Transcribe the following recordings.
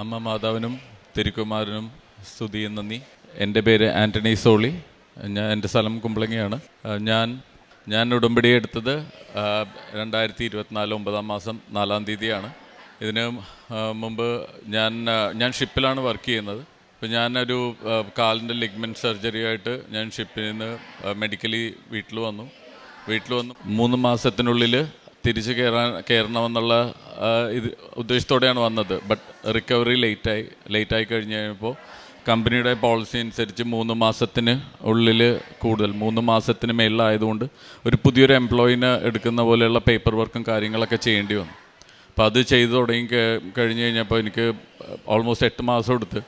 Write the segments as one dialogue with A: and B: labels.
A: അമ്മ മാതാവിനും തിരുക്കുമാരനും സ്തുതിയും നന്ദി എന്റെ പേര് ആന്റണി സോളി. ഞാൻ എന്റെ സ്ഥലം കുമ്പളങ്ങിയാണ്. ഞാൻ ഞാൻ ഉടമ്പടി എടുത്തത് രണ്ടായിരത്തി ഇരുപത്തിനാല് ഒമ്പതാം മാസം നാലാം തീയതിയാണ്. ഇതിന് മുമ്പ് ഞാൻ ഞാൻ ഷിപ്പിലാണ് വർക്ക് ചെയ്യുന്നത്. അപ്പോൾ ഞാനൊരു കാലിന്റെ ലിഗ്മെന്റ് സർജറി ആയിട്ട് ഞാൻ ഷിപ്പിൽ നിന്ന് മെഡിക്കലി വീട്ടിൽ വന്നു. വീട്ടിൽ വന്നു മൂന്ന് മാസത്തിനുള്ളിൽ തിരിച്ച് കയറാൻ കയറണമെന്നുള്ള ഇത് ഉദ്ദേശത്തോടെയാണ് വന്നത്. ബട്ട് റിക്കവറി ലേറ്റായി ലേറ്റായി കഴിഞ്ഞ് കഴിഞ്ഞപ്പോൾ കമ്പനിയുടെ പോളിസി അനുസരിച്ച് മൂന്ന് മാസത്തിന് ഉള്ളിൽ കൂടുതൽ മൂന്ന് മാസത്തിന് മേളിലായതുകൊണ്ട് ഒരു പുതിയൊരു എംപ്ലോയിനെ എടുക്കുന്ന പോലെയുള്ള പേപ്പർ വർക്കും കാര്യങ്ങളൊക്കെ ചെയ്യേണ്ടി വന്നു. അപ്പോൾ അത് ചെയ്തു തുടങ്ങി കഴി- കഴിഞ്ഞ് കഴിഞ്ഞപ്പോൾ എനിക്ക് ഓൾമോസ്റ്റ് എട്ട് മാസം എടുത്ത്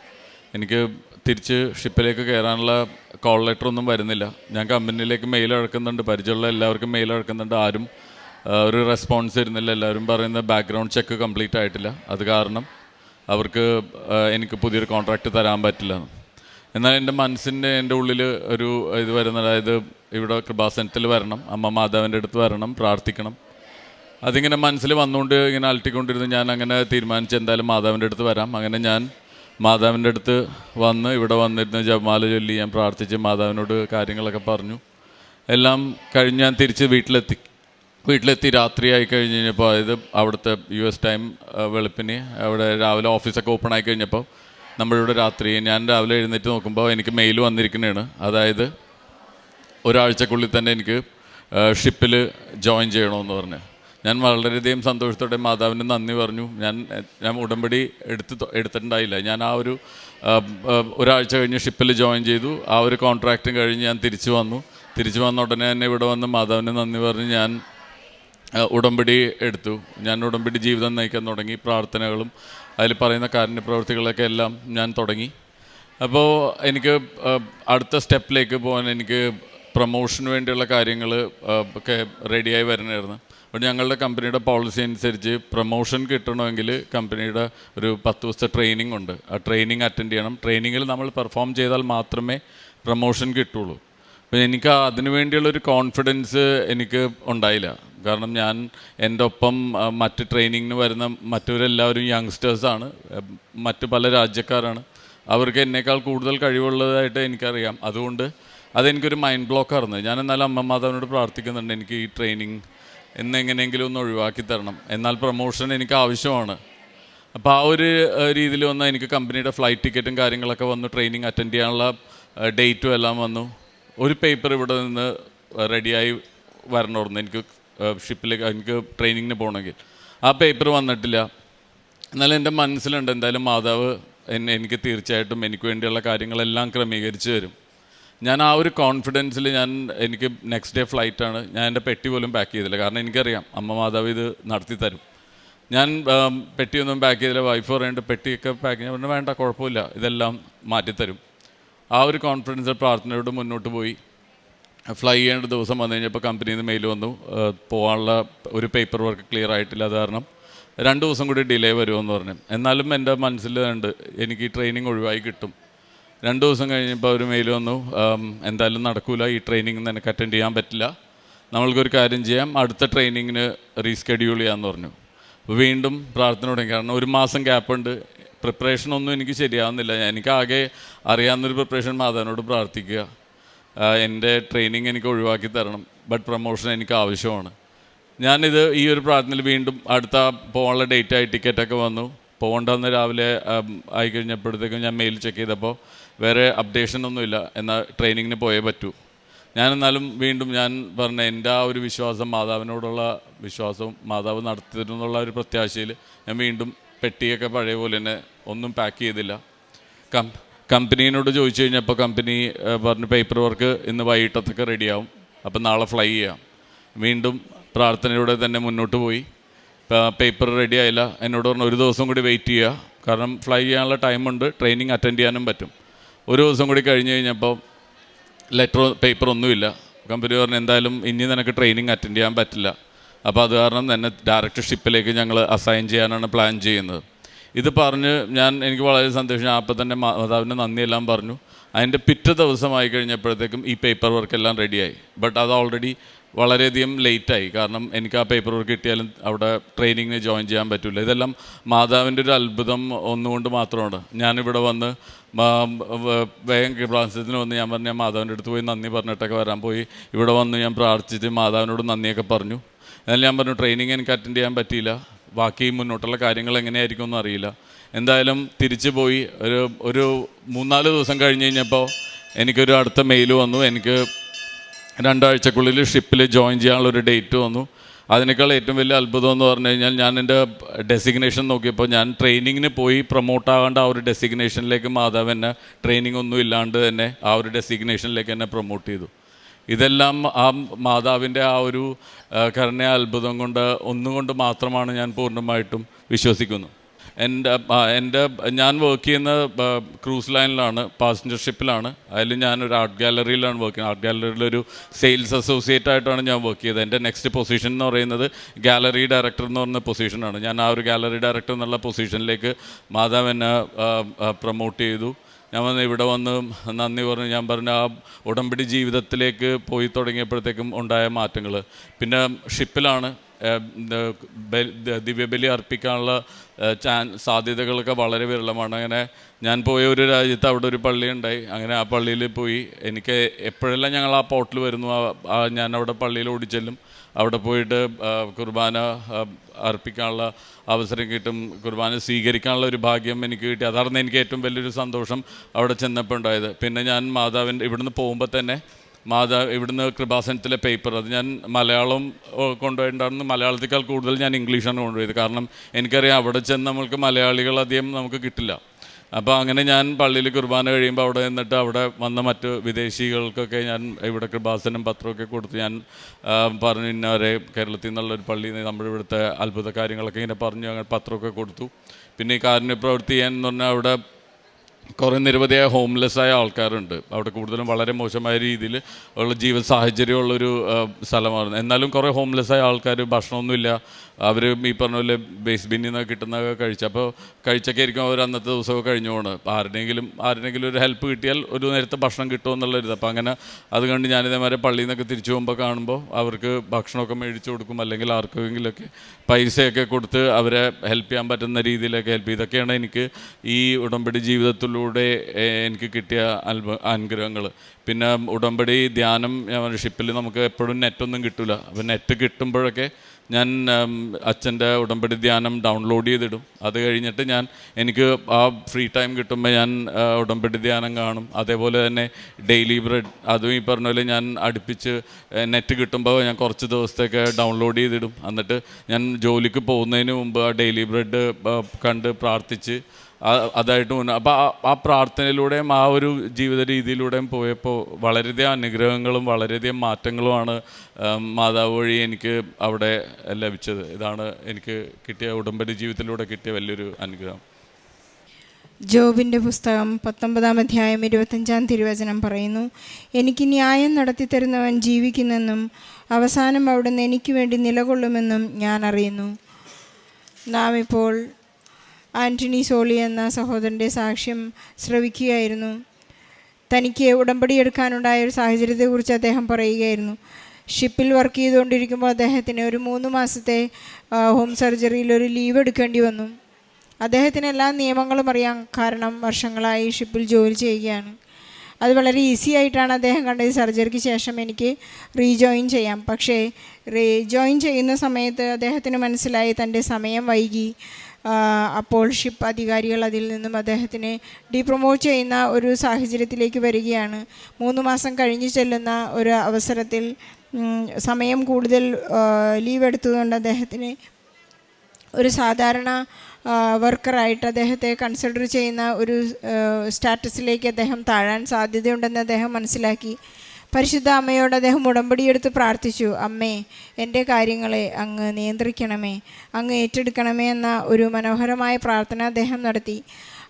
A: എനിക്ക് തിരിച്ച് ഷിപ്പിലേക്ക് കയറാനുള്ള കോൾ ലെറ്റർ ഒന്നും വരുന്നില്ല. ഞാൻ കമ്പനിയിലേക്ക് മെയിൽ അഴക്കുന്നുണ്ട് പരിചയമുള്ള എല്ലാവർക്കും മെയിൽ അഴക്കുന്നുണ്ട് ആരും ഒരു റെസ്പോൺസ് തരുന്നില്ല എല്ലാവരും പറയുന്ന ബാക്ക്ഗ്രൗണ്ട് ചെക്ക് കംപ്ലീറ്റ് ആയിട്ടില്ല. അത് കാരണം അവർക്ക് എനിക്ക് പുതിയൊരു കോൺട്രാക്റ്റ് തരാൻ പറ്റില്ല. എന്ന്. എന്നാൽ എന്റെ മനസ്സിന്റെ എന്റെ ഉള്ളിൽ ഒരു ഇത് വരുന്ന അതായത് ഇവിടെ കൃപാസനത്തിൽ വരണം അമ്മ മാതാവിന്റെ അടുത്ത് വരണം പ്രാർത്ഥിക്കണം. അതിങ്ങനെ മനസ്സിൽ വന്നുകൊണ്ട് ഇങ്ങനെ അലട്ടിക്കൊണ്ടിരുന്ന്. ഞാൻ അങ്ങനെ തീരുമാനിച്ച് എന്തായാലും മാതാവിന്റെ അടുത്ത് വരാം. അങ്ങനെ ഞാൻ മാതാവിന്റെ അടുത്ത് വന്ന് ഇവിടെ വന്നിരുന്ന് ജപമാല ചൊല്ലി ഞാൻ പ്രാർത്ഥിച്ച് മാതാവിനോട് കാര്യങ്ങളൊക്കെ പറഞ്ഞു. എല്ലാം കഴിഞ്ഞ് ഞാൻ തിരിച്ച് വീട്ടിലെത്തി. വീട്ടിലെത്തി രാത്രിയായി കഴിഞ്ഞ് കഴിഞ്ഞപ്പോൾ അതായത് അവിടുത്തെ യു എസ് ടൈം വെളുപ്പിന് അവിടെ രാവിലെ ഓഫീസൊക്കെ ഓപ്പൺ ആയി കഴിഞ്ഞപ്പോൾ നമ്മളിവിടെ രാത്രി ഞാൻ രാവിലെ എഴുന്നേറ്റ് നോക്കുമ്പോൾ എനിക്ക് മെയിൽ വന്നിരിക്കുന്നതാണ്. അതായത് ഒരാഴ്ചക്കുള്ളിൽ തന്നെ എനിക്ക് ഷിപ്പിൽ ജോയിൻ ചെയ്യണമെന്ന് പറഞ്ഞു. ഞാൻ വളരെയധികം സന്തോഷത്തോടെ മാതാവിന് നന്ദി പറഞ്ഞു. ഞാൻ ഞാൻ ഉടമ്പടി എടുത്ത് എടുത്തിട്ടുണ്ടായില്ല. ഞാൻ ആ ഒരു ഒരാഴ്ച കഴിഞ്ഞ് ഷിപ്പിൽ ജോയിൻ ചെയ്തു. ആ ഒരു കോൺട്രാക്റ്റും കഴിഞ്ഞ് ഞാൻ തിരിച്ചു വന്നു. തിരിച്ചു വന്ന ഉടനെ തന്നെ ഇവിടെ വന്ന് മാതാവിന് നന്ദി പറഞ്ഞ് ഞാൻ ഉടമ്പടി എടുത്തു. ഞാൻ ഉടമ്പടി ജീവിതം നയിക്കാൻ തുടങ്ങി. പ്രാർത്ഥനകളും അതിൽ പറയുന്ന കാരുണ്യ പ്രവൃത്തികളൊക്കെ എല്ലാം ഞാൻ തുടങ്ങി. അപ്പോൾ എനിക്ക് അടുത്ത സ്റ്റെപ്പിലേക്ക് പോകാൻ എനിക്ക് പ്രൊമോഷന് വേണ്ടിയുള്ള കാര്യങ്ങൾ ഒക്കെ റെഡിയായി വരണമായിരുന്നു അപ്പോൾ ഞങ്ങളുടെ കമ്പനിയുടെ പോളിസി അനുസരിച്ച് പ്രൊമോഷൻ കിട്ടണമെങ്കിൽ കമ്പനിയുടെ ഒരു പത്ത് ദിവസത്തെ ട്രെയിനിങ് ഉണ്ട്. ആ ട്രെയിനിങ് അറ്റൻഡ് ചെയ്യണം. ട്രെയിനിങ്ങിൽ നമ്മൾ പെർഫോം ചെയ്താൽ മാത്രമേ പ്രൊമോഷൻ കിട്ടുള്ളൂ. അപ്പോൾ എനിക്ക് അതിനു വേണ്ടിയുള്ളൊരു കോൺഫിഡൻസ് എനിക്ക് ഉണ്ടായില്ല. കാരണം ഞാൻ എന്റെ ഒപ്പം മറ്റ് ട്രെയിനിങ്ങിന് വരുന്ന മറ്റവരെല്ലാവരും യങ്സ്റ്റേഴ്സാണ് മറ്റ് പല രാജ്യക്കാരാണ്. അവർക്ക് എന്നേക്കാൾ കൂടുതൽ കഴിവുള്ളതായിട്ട് എനിക്കറിയാം. അതുകൊണ്ട് അതെനിക്കൊരു മൈൻഡ് ബ്ലോക്കായിരുന്നു ഞാൻ എന്നാലും അമ്മ മാതാവിനോട് പ്രാർത്ഥിക്കുന്നുണ്ട് എനിക്ക് ഈ ട്രെയിനിങ് എന്നെങ്ങനെയെങ്കിലും ഒന്ന് ഒഴിവാക്കി തരണം. എന്നാൽ പ്രൊമോഷൻ എനിക്ക് ആവശ്യമാണ്. അപ്പോൾ ആ ഒരു രീതിയിൽ വന്ന് എനിക്ക് കമ്പനിയുടെ ഫ്ലൈറ്റ് ടിക്കറ്റും കാര്യങ്ങളൊക്കെ വന്നു ട്രെയിനിങ് അറ്റൻഡ് ചെയ്യാനുള്ള ഡേറ്റും എല്ലാം വന്നു. ഒരു പേപ്പർ ഇവിടെ നിന്ന് റെഡിയായി വരണമായിരുന്നു. എനിക്ക് ഷിപ്പിലേക്ക് എനിക്ക് ട്രെയിനിങ്ങിന് പോകണമെങ്കിൽ. ആ പേപ്പർ വന്നിട്ടില്ല. എന്നാലും എന്റെ മനസ്സിലുണ്ട് എന്തായാലും മാതാവ് എന്നെ എനിക്ക് തീർച്ചയായിട്ടും എനിക്ക് വേണ്ടിയുള്ള കാര്യങ്ങളെല്ലാം ക്രമീകരിച്ച് തരും. ഞാൻ ആ ഒരു കോൺഫിഡൻസിൽ ഞാൻ എനിക്ക് നെക്സ്റ്റ് ഡേ ഫ്ലൈറ്റാണ് ഞാൻ എന്റെ പെട്ടി പോലും പാക്ക് ചെയ്തില്ല. കാരണം എനിക്കറിയാം അമ്മ മാതാവ് ഇത് നടത്തി തരും. ഞാൻ പെട്ടിയൊന്നും പാക്ക് ചെയ്തില്ല. വൈഫ് പറയുന്നുണ്ട് പെട്ടിയൊക്കെ പാക്ക് ചെയ്യാൻ വേണ്ട കുഴപ്പമില്ല. ഇതെല്ലാം മാറ്റിത്തരും. ആ ഒരു കോൺഫിഡൻസ് പ്രാർത്ഥനയോട് മുന്നോട്ട് പോയി. ഫ്ലൈ ചെയ്യേണ്ട ദിവസം വന്നു കഴിഞ്ഞപ്പോൾ കമ്പനിയിൽ നിന്ന് മെയിൽ വന്നു. പോകാനുള്ള ഒരു പേപ്പർ വർക്ക് ക്ലിയർ ആയിട്ടില്ല അത് കാരണം രണ്ട് ദിവസം കൂടി ഡിലേ വരുമെന്ന് പറഞ്ഞു. എന്നാലും എന്റെ മനസ്സിൽ ഉണ്ട് എനിക്ക് ഈ ട്രെയിനിങ് ഒഴിവായി കിട്ടും. രണ്ട് ദിവസം കഴിഞ്ഞപ്പോൾ ഒരു മെയിൽ വന്നു. എന്തായാലും നടക്കൂല ഈ ട്രെയിനിങ് നിനക്ക് അറ്റൻഡ് ചെയ്യാൻ പറ്റില്ല. നമ്മൾക്കൊരു കാര്യം ചെയ്യാം അടുത്ത ട്രെയിനിങ്ങിന് റീസ്കെഡ്യൂൾ ചെയ്യാമെന്ന് പറഞ്ഞു. വീണ്ടും പ്രാർത്ഥന തുടങ്ങി. കാരണം ഒരു മാസം ഗ്യാപ്പ് ഉണ്ട്. പ്രിപ്പറേഷൻ ഒന്നും എനിക്ക് ശരിയാവുന്നില്ല. എനിക്ക് ആകെ അറിയാവുന്നൊരു പ്രിപ്പറേഷൻ മാതാവിനോട് പ്രാർത്ഥിക്കുക. എന്റെ ട്രെയിനിങ് എനിക്ക് ഒഴിവാക്കി തരണം ബട്ട് പ്രൊമോഷൻ എനിക്ക് ആവശ്യമാണ്. ഞാനിത് ഈ ഒരു പ്രാർത്ഥനയിൽ വീണ്ടും അടുത്ത പോകാനുള്ള ഡേറ്റായി ടിക്കറ്റൊക്കെ വന്നു. പോകണ്ടെന്ന് രാവിലെ ആയി കഴിഞ്ഞപ്പോഴത്തേക്കും ഞാൻ മെയിൽ ചെക്ക് ചെയ്തപ്പോൾ വേറെ അപ്ഡേഷൻ ഒന്നുമില്ല എന്നാൽ ട്രെയിനിങ്ങിന് പോയേ പറ്റൂ. ഞാൻ എന്നാലും വീണ്ടും ഞാൻ പറഞ്ഞ എന്റെ ആ ഒരു വിശ്വാസം മാതാവിനോടുള്ള വിശ്വാസവും മാതാവ് നടത്തിയിരുന്നുള്ള ഒരു പ്രത്യാശയിൽ ഞാൻ വീണ്ടും പെട്ടിയൊക്കെ പഴയ പോലെ തന്നെ ഒന്നും പാക്ക് ചെയ്തില്ല. കം. കമ്പനീനോട് ചോദിച്ചു കഴിഞ്ഞപ്പോൾ കമ്പനി പറഞ്ഞു പേപ്പർ വർക്ക് ഇന്ന് വൈകിട്ടത്തൊക്കെ റെഡിയാവും അപ്പം നാളെ ഫ്ലൈ ചെയ്യാം. വീണ്ടും പ്രാർത്ഥനയോടെ തന്നെ മുന്നോട്ട് പോയി. പേപ്പർ റെഡി ആയില്ല. എന്നോട് പറഞ്ഞു ഒരു ദിവസം കൂടി വെയിറ്റ് ചെയ്യുക കാരണം ഫ്ലൈ ചെയ്യാനുള്ള ടൈമുണ്ട് ട്രെയിനിങ് അറ്റൻഡ് ചെയ്യാനും പറ്റും. ഒരു ദിവസം കൂടി കഴിഞ്ഞ് കഴിഞ്ഞപ്പോൾ ലെറ്റർ പേപ്പർ ഒന്നുമില്ല. കമ്പനി പറഞ്ഞു എന്തായാലും ഇനി നിനക്ക് ട്രെയിനിങ് അറ്റൻഡ് ചെയ്യാൻ പറ്റില്ല. അപ്പോൾ അത് കാരണം തന്നെ ഡയറക്റ്റ് ഷിപ്പിലേക്ക് ഞങ്ങൾ അസൈൻ ചെയ്യാനാണ് പ്ലാൻ ചെയ്യുന്നത്. ഇത് പറഞ്ഞ് ഞാൻ എനിക്ക് വളരെ സന്തോഷം. അപ്പം തന്നെ മാതാവിന്റെ നന്ദിയെല്ലാം പറഞ്ഞു. അതിന്റെ പിറ്റേ ദിവസമായി കഴിഞ്ഞപ്പോഴത്തേക്കും ഈ പേപ്പർ വർക്ക് എല്ലാം റെഡിയായി ബട്ട് അത് ഓൾറെഡി വളരെയധികം ലേറ്റായി കാരണം എനിക്ക് ആ പേപ്പർ വർക്ക് കിട്ടിയാലും അവിടെ ട്രെയിനിങ്ങിന് ജോയിൻ ചെയ്യാൻ പറ്റില്ല. ഇതെല്ലാം മാതാവിന്റെ ഒരു അത്ഭുതം ഒന്നുകൊണ്ട് മാത്രമാണ്. ഞാനിവിടെ വന്ന് വേഗം ക്ലാസ്സത്തിന് വന്ന് ഞാൻ പറഞ്ഞ മാതാവിന്റെ അടുത്ത് പോയി നന്ദി പറഞ്ഞിട്ടൊക്കെ വരാൻ പോയി. ഇവിടെ വന്ന് ഞാൻ പ്രാർത്ഥിച്ചിട്ട് മാതാവിനോട് നന്ദിയൊക്കെ പറഞ്ഞു. എന്നാലും ഞാൻ പറഞ്ഞു ട്രെയിനിങ് എനിക്ക് അറ്റൻഡ് ചെയ്യാൻ പറ്റിയില്ല. ബാക്കി മുന്നോട്ടുള്ള കാര്യങ്ങൾ എങ്ങനെയായിരിക്കും എന്ന് അറിയില്ല. എന്തായാലും തിരിച്ചു പോയി ഒരു ഒരു മൂന്നാൽ ദിവസം കഴിഞ്ഞ് കഴിഞ്ഞപ്പോൾ എനിക്കൊരു അടുത്ത മെയിൽ വന്നു. എനിക്ക് രണ്ടാഴ്ചക്കുള്ളിൽ ഷിപ്പിൽ ജോയിൻ ചെയ്യാനുള്ള ഒരു ഡേറ്റ് വന്നു. അതിനേക്കാൾ ഏറ്റവും വലിയ അത്ഭുതം എന്ന് പറഞ്ഞു കഴിഞ്ഞാൽ ഞാൻ എന്റെ ഡെസിഗ്നേഷൻ നോക്കിയപ്പോൾ ഞാൻ ട്രെയിനിങ്ങിന് പോയി പ്രൊമോട്ട് ആകേണ്ട ആ ഒരു ഡെസിഗ്നേഷനിലേക്ക് മാതാവ് എന്നെ ട്രെയിനിങ് ഒന്നും ഇല്ലാണ്ട് തന്നെ ആ ഒരു ഡെസിഗ്നേഷനിലേക്ക് എന്നെ പ്രൊമോട്ട് ചെയ്തു. ഇതെല്ലാം ആ മാതാവിന്റെ ആ ഒരു കരുണ അത്ഭുതം കൊണ്ട് ഒന്നുകൊണ്ട് മാത്രമാണ് ഞാൻ പൂർണമായിട്ടും വിശ്വസിക്കുന്നു. എന്റെ എന്റെ ഞാൻ വർക്ക് ചെയ്യുന്ന ക്രൂസ് ലൈനിലാണ് പാസഞ്ചർ ഷിപ്പിലാണ് അതിൽ ഞാനൊരു ആർട്ട് ഗാലറിയിലാണ് വർക്ക് ചെയ്യുന്നത്. ആർട്ട് ഗാലറിയിലൊരു സെയിൽസ് അസോസിയേറ്റ് ആയിട്ടാണ് ഞാൻ വർക്ക് ചെയ്തത് എന്റെ നെക്സ്റ്റ് പൊസിഷൻ എന്ന് പറയുന്നത് ഗാലറി ഡയറക്ടർ എന്ന് പറയുന്ന പൊസിഷനാണ് ഞാൻ ആ ഒരു ഗാലറി ഡയറക്ടർ എന്നുള്ള പൊസിഷനിലേക്ക് മാതാവ് എന്നെ പ്രൊമോട്ട് ചെയ്തു. ഞാൻ വന്ന് ഇവിടെ വന്ന് നന്ദി പറഞ്ഞ് ഞാൻ പറഞ്ഞ ആ ഉടമ്പടി ജീവിതത്തിലേക്ക് പോയി തുടങ്ങിയപ്പോഴത്തേക്കും ഉണ്ടായ മാറ്റങ്ങൾ. പിന്നെ ഷിപ്പിലാണ് ദിവ്യബലി അർപ്പിക്കാനുള്ള ചാൻ സാധ്യതകളൊക്കെ വളരെ വിരളമാണ്. അങ്ങനെ ഞാൻ പോയ ഒരു രാജ്യത്ത് അവിടെ ഒരു പള്ളി ഉണ്ടായി. അങ്ങനെ ആ പള്ളിയിൽ പോയി. എനിക്ക് എപ്പോഴെല്ലാം ഞങ്ങൾ ആ പോട്ടിൽ വരുന്നു ഞാൻ അവിടെ പള്ളിയിൽ ഓടിച്ചെല്ലും. അവിടെ പോയിട്ട് കുർബാന അർപ്പിക്കാനുള്ള അവസരം കിട്ടും. കുർബാന സ്വീകരിക്കാനുള്ള ഒരു ഭാഗ്യം എനിക്ക് കിട്ടി. അതായിരുന്നു എനിക്ക് ഏറ്റവും വലിയൊരു സന്തോഷം അവിടെ ചെന്നപ്പോൾ ഉണ്ടായത് പിന്നെ ഞാൻ മാതാവിന്റെ ഇവിടുന്ന് പോകുമ്പോൾ തന്നെ മാതാ ഇവിടുന്ന് കൃപാസനത്തിലെ പേപ്പർ അത് ഞാൻ മലയാളം കൊണ്ടുപോയിട്ടുണ്ടായിരുന്നു. മലയാളത്തേക്കാൾ കൂടുതൽ ഞാൻ ഇംഗ്ലീഷാണ് കൊണ്ടുപോയത്. കാരണം എനിക്കറിയാം അവിടെ ചെന്ന് നമ്മൾക്ക് മലയാളികൾ അധികം നമുക്ക് കിട്ടില്ല. അപ്പോൾ അങ്ങനെ ഞാൻ പള്ളിയിൽ കുർബാന കഴിയുമ്പോൾ അവിടെ നിന്നിട്ട് അവിടെ വന്ന മറ്റ് വിദേശികൾക്കൊക്കെ ഞാൻ ഇവിടെ കൃപാസനം പത്രമൊക്കെ കൊടുത്ത് ഞാൻ പറഞ്ഞു ഇന്നവരെ കേരളത്തിൽ നിന്നുള്ളൊരു പള്ളി നമ്മുടെ ഇവിടുത്തെ അത്ഭുത കാര്യങ്ങളൊക്കെ ഇങ്ങനെ പറഞ്ഞു അങ്ങനെ പത്രമൊക്കെ കൊടുത്തു. പിന്നെ ഈ കാരുണ്യ പ്രവൃത്തി ചെയ്യാൻ എന്ന് പറഞ്ഞാൽ അവിടെ കുറേ നിരവധിയായ ഹോംലെസ് ആയ ആൾക്കാരുണ്ട്. അവിടെ കൂടുതലും വളരെ മോശമായ രീതിയിൽ ഉള്ള ജീവ സാഹചര്യമുള്ളൊരു സ്ഥലമാണ്. എന്നാലും കുറേ ഹോംലെസ് ആയ ആൾക്കാർ ഭക്ഷണമൊന്നുമില്ല. അവർ ഈ പറഞ്ഞ പോലെ ബേസ് ബിന്നിൽ നിന്ന് കിട്ടുന്നതൊക്കെ കഴിച്ചു. അപ്പോൾ കഴിച്ചൊക്കെ ആയിരിക്കും അവർ അന്നത്തെ ദിവസമൊക്കെ കഴിഞ്ഞു പോകണം അപ്പോൾ ആരുടെയെങ്കിലും ആരുടെയെങ്കിലും ഒരു ഹെൽപ്പ് കിട്ടിയാൽ ഒരു നേരത്തെ ഭക്ഷണം കിട്ടുമെന്നുള്ളൊരിത് അപ്പോൾ അങ്ങനെ അത് കണ്ട് ഞാനിതേമാരെ പള്ളിയിൽ നിന്നൊക്കെ തിരിച്ചു പോകുമ്പോൾ കാണുമ്പോൾ അവർക്ക് ഭക്ഷണമൊക്കെ മേടിച്ചു കൊടുക്കും. അല്ലെങ്കിൽ ആർക്കെങ്കിലുമൊക്കെ പൈസയൊക്കെ കൊടുത്ത് അവരെ ഹെൽപ്പ് ചെയ്യാൻ പറ്റുന്ന രീതിയിലൊക്കെ ഹെൽപ്പ് ഇതൊക്കെയാണ് എനിക്ക് ഈ ഉടമ്പടി ജീവിതത്തിലൂടെ ഏഹ്, എനിക്ക് കിട്ടിയ അത്ഭ അനുഗ്രഹങ്ങൾ. പിന്നെ ഉടമ്പടി ധ്യാനം ഷിപ്പിൽ നമുക്ക് എപ്പോഴും നെറ്റൊന്നും കിട്ടില്ല അപ്പോൾ നെറ്റ് കിട്ടുമ്പോഴൊക്കെ ഞാൻ അച്ഛന്റെ ഉടമ്പടി ധ്യാനം ഡൗൺലോഡ് ചെയ്തിടും. അത് കഴിഞ്ഞിട്ട് ഞാൻ എനിക്ക് ആ ഫ്രീ ടൈം കിട്ടുമ്പോൾ ഞാൻ ഉടമ്പടി ധ്യാനം കാണും. അതേപോലെ തന്നെ ഡെയിലി ബ്രെഡ് അതും ഈ പറഞ്ഞ പോലെ ഞാൻ അടുപ്പിച്ച് നെറ്റ് കിട്ടുമ്പോൾ ഞാൻ കുറച്ച് ദിവസത്തേക്ക് ഡൗൺലോഡ് ചെയ്തിടും. എന്നിട്ട് ഞാൻ ജോലിക്ക് പോകുന്നതിന് മുമ്പ് ആ ഡെയിലി ബ്രെഡ് കണ്ട് പ്രാർത്ഥിച്ച് അതായിട്ട് മുന്നേ അപ്പോൾ ആ പ്രാർത്ഥനയിലൂടെയും ആ ഒരു ജീവിത രീതിയിലൂടെയും പോയപ്പോൾ വളരെയധികം അനുഗ്രഹങ്ങളും വളരെയധികം മാറ്റങ്ങളുമാണ് മാതാവ് വഴി എനിക്ക് അവിടെ ലഭിച്ചത്. ഇതാണ് എനിക്ക് കിട്ടിയ ഉടമ്പടി ജീവിതത്തിലൂടെ കിട്ടിയ വലിയൊരു അനുഗ്രഹം.
B: ജോബിന്റെ പുസ്തകം പത്തൊമ്പതാം അധ്യായം ഇരുപത്തഞ്ചാം തിരുവചനം പറയുന്നു എനിക്ക് ന്യായം നടത്തിത്തരുന്നവൻ ജീവിക്കുന്നെന്നും അവസാനം അവിടുന്ന് എനിക്ക് വേണ്ടി നിലകൊള്ളുമെന്നും ഞാൻ അറിയുന്നു. നാം ഇപ്പോൾ ആന്റണി സോളി എന്ന സഹോദരന്റെ സാക്ഷ്യം ശ്രവിക്കുകയായിരുന്നു. തനിക്ക് ഉടമ്പടി എടുക്കാനുണ്ടായ ഒരു സാഹചര്യത്തെക്കുറിച്ച് അദ്ദേഹം പറയുകയായിരുന്നു. ഷിപ്പിൽ വർക്ക് ചെയ്തുകൊണ്ടിരിക്കുമ്പോൾ അദ്ദേഹത്തിന് ഒരു മൂന്ന് മാസത്തെ ഹോം സർജറിയിൽ ഒരു ലീവ് എടുക്കേണ്ടി വന്നു. അദ്ദേഹത്തിന് എല്ലാ നിയമങ്ങളും അറിയാം. കാരണം വർഷങ്ങളായി ഷിപ്പിൽ ജോലി ചെയ്യുകയാണ്. അത് വളരെ ഈസി ആയിട്ടാണ് അദ്ദേഹം കണ്ടത് സർജറിക്ക് ശേഷം എനിക്ക് റീജോയിൻ ചെയ്യാം. പക്ഷേ റീജോയിൻ ചെയ്യുന്ന സമയത്ത് അദ്ദേഹത്തിന് മനസ്സിലായി തന്റെ സമയം വൈകി. അപ്പോൾ ഷിപ്പ് അധികാരികൾ അതിൽ നിന്നും അദ്ദേഹത്തിനെ ഡിപ്രൊമോട്ട് ചെയ്യുന്ന ഒരു സാഹചര്യത്തിലേക്ക് വരികയാണ്. മൂന്ന് മാസം കഴിഞ്ഞ് ചെല്ലുന്ന ഒരു അവസരത്തിൽ സമയം കൂടുതൽ ലീവ് എടുത്തതുകൊണ്ട് അദ്ദേഹത്തിന് ഒരു സാധാരണ വർക്കറായിട്ട് അദ്ദേഹത്തെ കൺസിഡർ ചെയ്യുന്ന ഒരു സ്റ്റാറ്റസിലേക്ക് അദ്ദേഹം താഴാൻ സാധ്യതയുണ്ടെന്ന് അദ്ദേഹം മനസ്സിലാക്കി. പരിശുദ്ധ അമ്മയോട് അദ്ദേഹം ഉടമ്പടിയെടുത്ത് പ്രാർത്ഥിച്ചു അമ്മേ എന്റെ കാര്യങ്ങളെ അങ്ങ് നിയന്ത്രിക്കണമേ അങ്ങ് ഏറ്റെടുക്കണമേ എന്ന ഒരു മനോഹരമായ പ്രാർത്ഥന അദ്ദേഹം നടത്തി.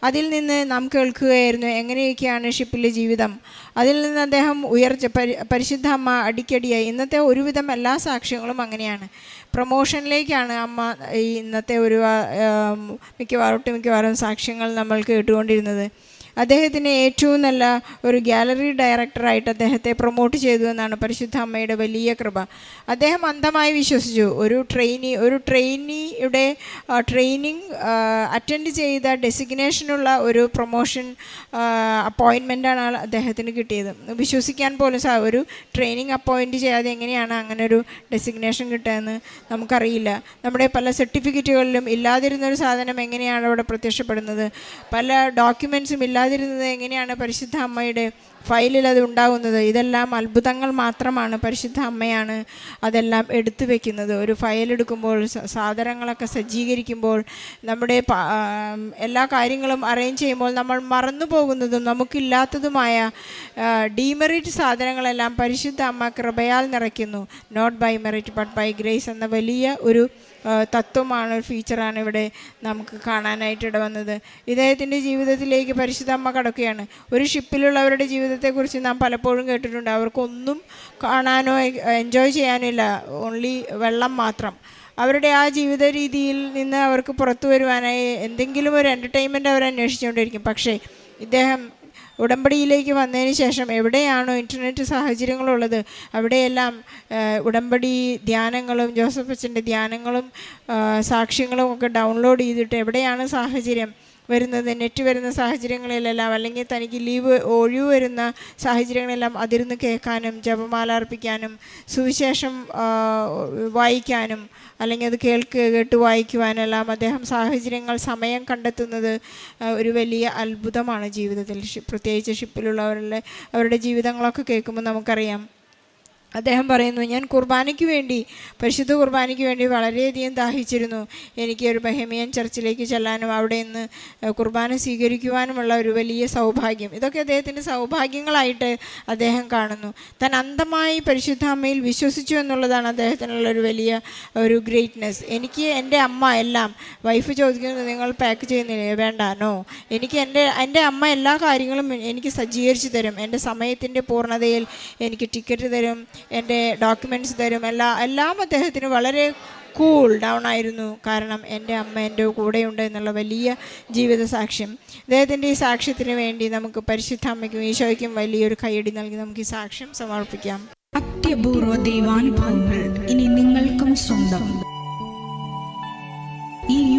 B: അതിൽ നിന്ന് നാം കേൾക്കുകയായിരുന്നു എങ്ങനെയൊക്കെയാണ് ഷിപ്പിലെ ജീവിതം. അതിൽ നിന്ന് അദ്ദേഹം ഉയർച്ച പരി പരിശുദ്ധ അമ്മ അടിക്കടിയായി. ഇന്നത്തെ ഒരുവിധം എല്ലാ സാക്ഷ്യങ്ങളും അങ്ങനെയാണ്. പ്രൊമോഷനിലേക്കാണ് അമ്മ ഈ ഇന്നത്തെ ഒരു മിക്കവാറും ഒട്ടുമിക്കവാറും സാക്ഷ്യങ്ങൾ നമ്മൾ കേട്ടുകൊണ്ടിരുന്നത്. അദ്ദേഹത്തിന് ഏറ്റവും നല്ല ഒരു ഗാലറി ഡയറക്ടറായിട്ട് അദ്ദേഹത്തെ പ്രൊമോട്ട് ചെയ്തു എന്നാണ് പരിശുദ്ധ അമ്മയുടെ വലിയ കൃപ. അദ്ദേഹം അന്ധമായി വിശ്വസിച്ചു. ഒരു ട്രെയിനി ഒരു ട്രെയിനിയുടെ ട്രെയിനിങ് അറ്റൻഡ് ചെയ്ത ഡെസിഗ്നേഷനുള്ള ഒരു പ്രൊമോഷൻ അപ്പോയിൻമെന്റാണ് അദ്ദേഹത്തിന് കിട്ടിയത്. വിശ്വസിക്കാൻ പോലും സാ ഒരു ട്രെയിനിങ് അപ്പോയിന്റ് ചെയ്യാതെ എങ്ങനെയാണ് അങ്ങനെ ഒരു ഡെസിഗ്നേഷൻ കിട്ടുകയെന്ന് നമുക്കറിയില്ല. നമ്മുടെ പല സർട്ടിഫിക്കറ്റുകളിലും ഇല്ലാതിരുന്നൊരു സാധനം എങ്ങനെയാണ് അവിടെ പ്രത്യക്ഷപ്പെടുന്നത്? പല ഡോക്യുമെൻസും ഇല്ലാതിരുന്നത് എങ്ങനെയാണ് പരിശുദ്ധ അമ്മയുടെ ഫയലിൽ അത് ഉണ്ടാകുന്നത്. ഇതെല്ലാം അത്ഭുതങ്ങൾ മാത്രമാണ്. പരിശുദ്ധ അമ്മയാണ് അതെല്ലാം എടുത്തു വെക്കുന്നത്. ഒരു ഫയൽ എടുക്കുമ്പോൾ സാധനങ്ങളൊക്കെ സജ്ജീകരിക്കുമ്പോൾ നമ്മുടെ എല്ലാ കാര്യങ്ങളും അറേഞ്ച് ചെയ്യുമ്പോൾ നമ്മൾ മറന്നു പോകുന്നതും നമുക്കില്ലാത്തതുമായ ഡീമെറിറ്റ് സാധനങ്ങളെല്ലാം പരിശുദ്ധ അമ്മ കൃപയാൽ നിറയ്ക്കുന്നു. Not by merit but by grace എന്ന വലിയ ഒരു തത്വമാണ് ഫീച്ചറാണ് ഇവിടെ നമുക്ക് കാണാനായിട്ട് ഇടവന്നത്. ഇദ്ദേഹത്തിന്റെ ജീവിതത്തിലേക്ക് പരിശുദ്ധ അമ്മ കടക്കുകയാണ്. ഒരു ഷിപ്പിലുള്ളവരുടെ ജീവിതത്തെക്കുറിച്ച് നാം പലപ്പോഴും കേട്ടിട്ടുണ്ട്. അവർക്കൊന്നും കാണാനോ എൻജോയ് ചെയ്യാനോ ഇല്ല. ഓൺലി വെള്ളം മാത്രം. അവരുടെ ആ ജീവിത രീതിയിൽ നിന്ന് അവർക്ക് പുറത്തു വരുവാനായി എന്തെങ്കിലും ഒരു എന്റർടൈൻമെന്റ് അവർ അന്വേഷിച്ചുകൊണ്ടിരിക്കും. പക്ഷേ ഇദ്ദേഹം ഉടമ്പടിയിലേക്ക് വന്നതിന് ശേഷം എവിടെയാണോ ഇന്റർനെറ്റ് സാഹചര്യങ്ങളുള്ളത് അവിടെയെല്ലാം ഉടമ്പടി ധ്യാനങ്ങളും ജോസഫ് അച്ഛന്റെ ധ്യാനങ്ങളും സാക്ഷ്യങ്ങളും ഒക്കെ ഡൗൺലോഡ് ചെയ്തിട്ട് എവിടെയാണ് സാഹചര്യം? വരുന്നത് നെറ്റ് വരുന്ന സാഹചര്യങ്ങളിലെല്ലാം അല്ലെങ്കിൽ തനിക്ക് ലീവ് ഒഴിവ് വരുന്ന സാഹചര്യങ്ങളെല്ലാം അതിരുന്ന് കേൾക്കാനും ജപമാല അർപ്പിക്കാനും സുവിശേഷം വായിക്കാനും അല്ലെങ്കിൽ അത് കേൾക്ക് കേട്ട് വായിക്കുവാനെല്ലാം അദ്ദേഹം സാഹചര്യങ്ങൾ സമയം കണ്ടെത്തുന്നത് ഒരു വലിയ അത്ഭുതമാണ് ജീവിതത്തിൽ. പ്രത്യേകിച്ച് ഷിപ്പിലുള്ളവരുടെ അവരുടെ ജീവിതങ്ങളൊക്കെ കേൾക്കുമ്പോൾ നമുക്കറിയാം. അദ്ദേഹം പറയുന്നു ഞാൻ കുർബാനയ്ക്ക് വേണ്ടി പരിശുദ്ധ കുർബാനയ്ക്ക് വേണ്ടി വളരെയധികം ദാഹിച്ചിരുന്നു. എനിക്ക് ഒരു ബഹമിയൻ ചർച്ചിലേക്ക് ചെല്ലാനും അവിടെ നിന്ന് കുർബാന സ്വീകരിക്കുവാനുമുള്ള ഒരു വലിയ സൗഭാഗ്യം. ഇതൊക്കെ അദ്ദേഹത്തിന്റെ സൗഭാഗ്യങ്ങളായിട്ട് അദ്ദേഹം കാണുന്നു. താൻ അന്ധമായി പരിശുദ്ധ അമ്മയിൽ വിശ്വസിച്ചു എന്നുള്ളതാണ് അദ്ദേഹത്തിനുള്ള ഒരു വലിയ ഒരു ഗ്രേറ്റ്നെസ്. എനിക്ക് എന്റെ അമ്മ എല്ലാം വൈഫ് ചോദിക്കുന്നത് നിങ്ങൾ പാക്ക് ചെയ്യുന്നില്ലേ? വേണ്ടാനോ എനിക്ക് എന്റെ എന്റെ അമ്മ എല്ലാ കാര്യങ്ങളും എനിക്ക് സജ്ജീകരിച്ചു തരും. എന്റെ സമയത്തിന്റെ പൂർണതയിൽ എനിക്ക് ടിക്കറ്റ് തരും. എന്റെ ഡോക്യുമെന്റ്സ് തരും. എല്ലാ എല്ലാം അദ്ദേഹത്തിന് വളരെ കൂൾ ഡൗൺ ആയിരുന്നു. കാരണം എന്റെ അമ്മ എന്റെ കൂടെയുണ്ട് എന്നുള്ള വലിയ ജീവിത സാക്ഷ്യം. അദ്ദേഹത്തിന്റെ ഈ സാക്ഷ്യത്തിന് വേണ്ടി നമുക്ക് പരിശുദ്ധ അമ്മയ്ക്കും ഈശോയ്ക്കും വലിയൊരു കൈയടി നൽകി നമുക്ക് ഈ സാക്ഷ്യം സമർപ്പിക്കാം.
C: അത്യപൂർവ ദൈവാനുഭവങ്ങൾ ഇനി നിങ്ങൾക്കും സ്വന്തം. ഈ